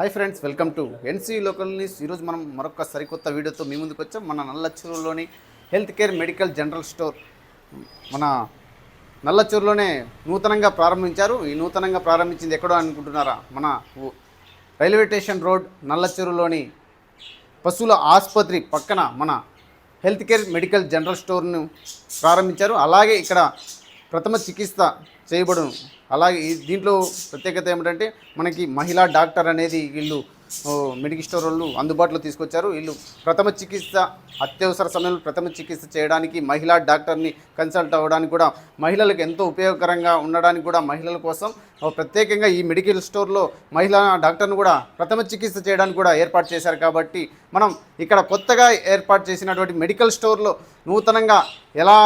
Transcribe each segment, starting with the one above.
Hi friends welcome to NC local news ఈరోజు మనం మరొక సరికొత్త వీడియోతో మీ ముందుకు వచ్చాం. మన నల్లచూరులోని health care medical general store మన నల్లచూరులోనే నూతనంగా ప్రారంభించారు. ఈ నూతనంగా ప్రారంభించింది ఎక్కడో అనుకుంటున్నారా? మన రైల్వే స్టేషన్ రోడ్ నల్లచూరులోని పశువుల ఆసుపత్రి పక్కన మన హెల్త్ కేర్ మెడికల్ జనరల్ స్టోర్ను ప్రారంభించారు. అలాగే ఇక్కడ ప్రథమ చికిత్స చేయబడును. అలాగే దీంట్లో ప్రత్యేకత ఏమిటంటే మనకి మహిళా డాక్టర్ అనేది వీళ్ళు మెడికల్ స్టోర్ వాళ్ళు అందుబాటులో తీసుకొచ్చారు. వీళ్ళు ప్రథమ చికిత్స అత్యవసర సమయంలో ప్రథమ చికిత్స చేయడానికి మహిళా డాక్టర్ని కన్సల్ట్ అవ్వడానికి కూడా మహిళలకు ఎంతో ఉపయోగకరంగా ఉండడానికి కూడా మహిళల కోసం ప్రత్యేకంగా ఈ మెడికల్ స్టోర్లో మహిళా డాక్టర్ను కూడా ప్రథమ చికిత్స చేయడానికి కూడా ఏర్పాటు చేశారు. కాబట్టి మనం ఇక్కడ కొత్తగా ఏర్పాటు చేసినటువంటి మెడికల్ స్టోర్లో నూతనంగా ఎలా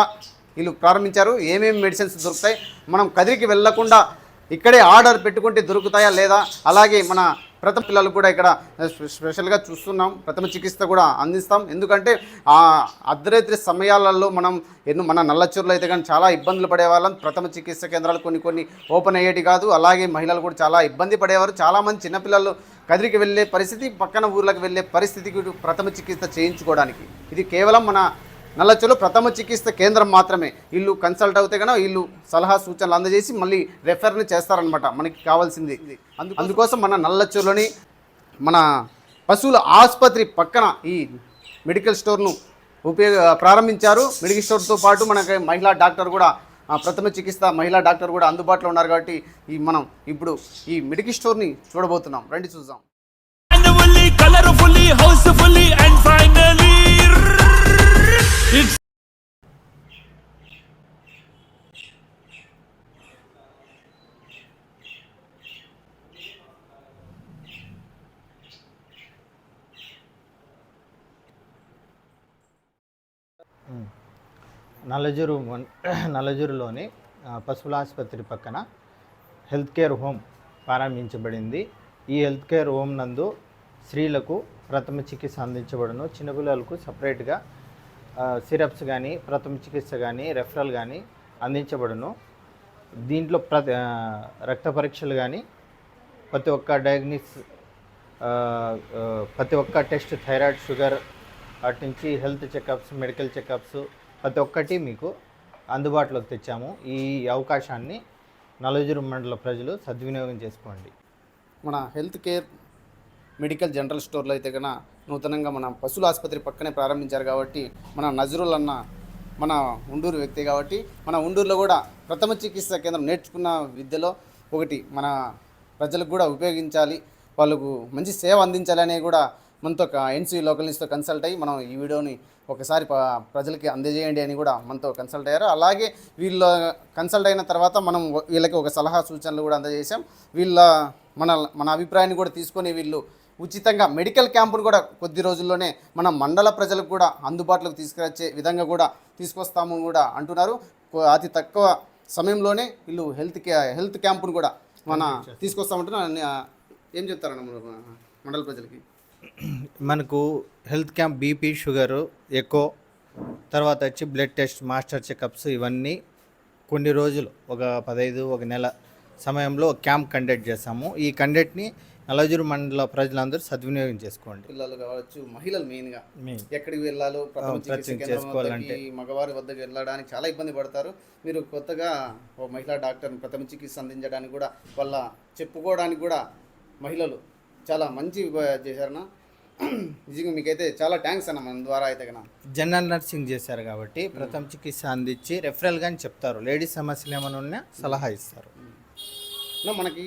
వీళ్ళు ప్రారంభించారు. ఏమేమి మెడిసిన్స్ దొరుకుతాయి? మనం కదిరికి వెళ్ళకుండా ఇక్కడే ఆర్డర్ పెట్టుకుంటే దొరుకుతాయా లేదా? అలాగే మన ప్రథమ పిల్లలు కూడా ఇక్కడ స్పెషల్గా చూస్తున్నాం. ప్రథమ చికిత్స కూడా అందిస్తాం. ఎందుకంటే ఆ అర్ధరాత్రి సమయాలలో మనం ఎన్నో మన నల్లచూరులో అయితే కానీ చాలా ఇబ్బందులు పడేవాళ్ళం. ప్రథమ చికిత్స కేంద్రాలు కొన్ని కొన్ని ఓపెన్ అయ్యేటి కాదు. అలాగే మహిళలు కూడా చాలా ఇబ్బంది పడేవారు. చాలామంది చిన్నపిల్లలు కదిరికి వెళ్ళే పరిస్థితి పక్కన ఊర్లకు వెళ్ళే పరిస్థితి ప్రథమ చికిత్స చేయించుకోవడానికి. ఇది కేవలం మన నల్లచూరులో ప్రథమ చికిత్స కేంద్రం మాత్రమే. వీళ్ళు కన్సల్ట్ అవుతే కనుక వీళ్ళు సలహా సూచనలు అందజేసి మళ్ళీ రెఫర్ని చేస్తారనమాట మనకి కావాల్సింది. అందు అందుకోసం మన నల్లచూరులోని మన పశువుల ఆసుపత్రి పక్కన ఈ మెడికల్ స్టోర్ను ఉపయోగ ప్రారంభించారు. మెడికల్ స్టోర్తో పాటు మనకి మహిళా డాక్టర్ కూడా ప్రథమ చికిత్స మహిళా డాక్టర్ కూడా అందుబాటులో ఉన్నారు కాబట్టి ఈ మనం ఇప్పుడు ఈ మెడికల్ స్టోర్ని చూడబోతున్నాం. రండి చూద్దాం. Annually, colorfully, housefully, it's పశువుల ఆసుపత్రి పక్కన హెల్త్ కేర్ హోమ్ ప్రారంభించబడింది. ఈ హెల్త్ కేర్ హోమ్ నందు స్త్రీలకు ప్రథమ చికిత్స అందించబడును. చిన్నపిల్లలకు సపరేట్గా సిరప్స్ కానీ ప్రథమ చికిత్స కానీ రెఫరల్ కానీ అందించబడును. దీంట్లో ప్ర రక్త పరీక్షలు కానీ ప్రతి ఒక్క డయాగ్నిస్ ప్రతి ఒక్క టెస్ట్ థైరాయిడ్ షుగర్ అటు నుంచి హెల్త్ చెకప్స్ మెడికల్ చెకప్స్ ప్రతి ఒక్కటి మీకు అందుబాటులోకి తెచ్చాము. ఈ అవకాశాన్ని నలుగురు మండల ప్రజలు సద్వినియోగం చేసుకోండి. మన హెల్త్ కేర్ మెడికల్ జనరల్ స్టోర్లో అయితే కన్నా నూతనంగా మన పశువుల ఆసుపత్రి పక్కనే ప్రారంభించారు కాబట్టి మన నజరుల్ అన్న మన ఉండూరు వ్యక్తి కాబట్టి మన ఉండూరులో కూడా ప్రథమ చికిత్స కేంద్రం నేర్చుకున్న విద్యలో ఒకటి మన ప్రజలకు కూడా ఉపయోగించాలి వాళ్ళకు మంచి సేవ అందించాలని కూడా మనతో ఎన్సీ లోకల్ న్యూస్తో కన్సల్ట్ అయ్యి మనం ఈ వీడియోని ఒకసారి ప్రజలకి అందజేయండి అని కూడా మనతో కన్సల్ట్ అయ్యారు. అలాగే వీళ్ళ కన్సల్ట్ అయిన తర్వాత మనం వీళ్ళకి ఒక సలహా సూచనలు కూడా అందజేసాం వీళ్ళ మన మన అభిప్రాయాన్ని కూడా తీసుకొని వీళ్ళు ఉచితంగా మెడికల్ క్యాంపును కూడా కొద్ది రోజుల్లోనే మన మండల ప్రజలకు కూడా అందుబాటులోకి తీసుకువచ్చే విధంగా కూడా తీసుకొస్తాము కూడా అంటున్నారు. అతి తక్కువ సమయంలోనే వీళ్ళు హెల్త్ క్యా హెల్త్ క్యాంపును కూడా మన ఆ, ఏం చెప్తారన్న మండల ప్రజలకి? మనకు health camp BP sugar echo తర్వాత వచ్చి బ్లడ్ టెస్ట్ మాస్టర్ చెకప్స్ ఇవన్నీ కొన్ని రోజులు ఒక పదహైదు ఒక నెల సమయంలో క్యాంప్ కండక్ట్ చేస్తాము. ఈ కండక్ట్ని నలజూరు మండల ప్రజలందరూ సద్వినియోగం చేసుకోండి. పిల్లలు కావచ్చు మహిళలు మెయిన్గా. ఎక్కడికి వెళ్ళాలో చేసుకోవాలంటే. మగవారి వద్దకు వెళ్ళడానికి చాలా ఇబ్బంది పడతారు. మీరు కొత్తగా ఓ మహిళా డాక్టర్ ప్రథమ చికిత్స అందించడానికి కూడా వాళ్ళ చెప్పుకోవడానికి కూడా మహిళలు చాలా మంచి చేశారన్న. నిజంగా మీకైతే చాలా థ్యాంక్స్ అన్న మన ద్వారా అయితే కన్నా జనరల్ నర్సింగ్ చేశారు కాబట్టి ప్రథమ చికిత్స అందించి రెఫరల్ కానీ చెప్తారు. లేడీస్ సమస్యలు ఏమైనా ఉన్నా సలహా ఇస్తారు. మనకి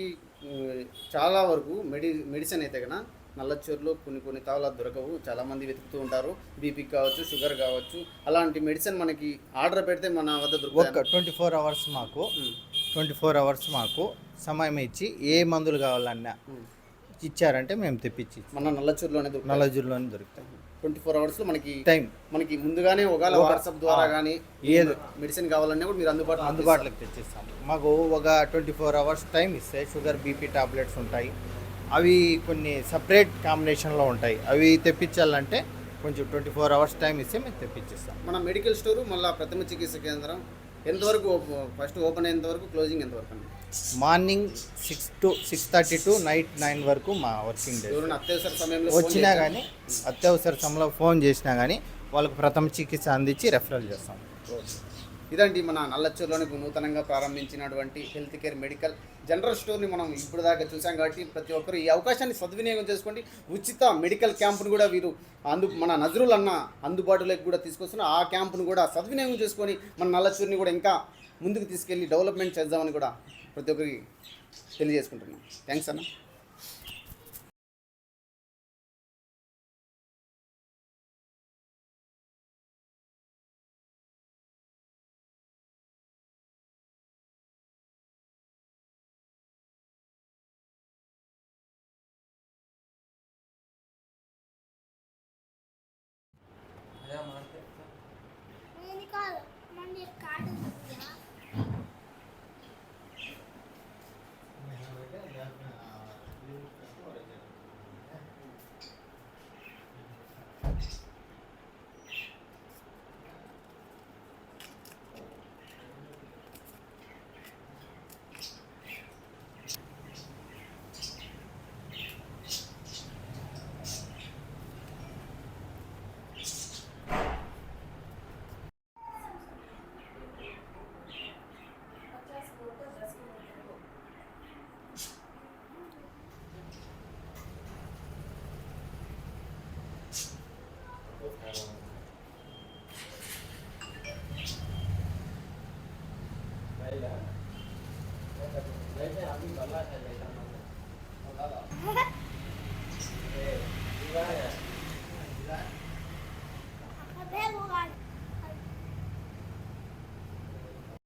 చాలా వరకు మెడి మెడిసిన్ అయితే కన్నా నల్లచూరులో కొన్ని కొన్ని తావలా దొరకవు. చాలామంది వెతుకుతూ ఉంటారు. బీపీ కావచ్చు షుగర్ కావచ్చు. అలాంటి మెడిసిన్ మనకి ఆర్డర్ పెడితే మన వద్ద ఒక దొరుకుతాయి ట్వంటీ ఫోర్ అవర్స్ మాకు. ట్వంటీ ఫోర్ అవర్స్ మాకు సమయం ఇచ్చి ఏ మందులు కావాలన్నా ఇచ్చారంటే మేము తెప్పించి మన నల్లచూరులోనే దొరుకుతాయి. నల్లజూరులోనే దొరుకుతాయి. ట్వంటీ ఫోర్ అవర్స్లో మనకి టైం మనకి ముందుగానే ఒకవేళ వాట్సాప్ ద్వారా కానీ ఏది? మెడిసిన్ కావాలన్నా కూడా మీరు అందుబాటులో అందుబాటులోకి తెచ్చిస్తాము మాకు ఒక ట్వంటీ ఫోర్ అవర్స్ టైం ఇస్తే షుగర్ బీపీ టాబ్లెట్స్ ఉంటాయి. అవి కొన్ని సపరేట్ కాంబినేషన్లో ఉంటాయి. అవి తెప్పించాలంటే కొంచెం ట్వంటీ ఫోర్ అవర్స్ టైం ఇస్తే మేము తెప్పించిస్తాం. మన మెడికల్ స్టోరు మళ్ళీ ప్రథమ చికిత్స కేంద్రం ఎంతవరకు ఫస్ట్ ఓపెన్ అయ్యేంత వరకు క్లోజింగ్ ఎంతవరకు అండి? Morning six to six thirty to night nine వరకు మా వర్కింగ్ డే అత్యవసర సమయంలో వచ్చినా కానీ అత్యవసర సమయంలో ఫోన్ చేసినా కానీ వాళ్ళకు ప్రథమ చికిత్స అందించి రెఫరల్ చేస్తాం. ఇదండి మన నల్లచ్చూరులోని నూతనంగా ప్రారంభించినటువంటి హెల్త్ కేర్ మెడికల్ జనరల్ స్టోర్ని మనం ఇప్పుడు దాకా చూసాం కాబట్టి ప్రతి ఒక్కరు ఈ అవకాశాన్ని సద్వినియోగం చేసుకోండి. ఉచిత మెడికల్ క్యాంపును కూడా వీరు అందు మన నజరులు అన్న అందుబాటులోకి కూడా తీసుకొస్తున్న ఆ క్యాంపును కూడా సద్వినియోగం చేసుకొని మన నల్లచ్చూరిని కూడా ఇంకా ముందుకు తీసుకెళ్ళి డెవలప్మెంట్ చేద్దామని కూడా ప్రతి ఒక్కరికి తెలియజేసుకుంటున్నాం. థ్యాంక్స్ అన్న. నేను আমি গলা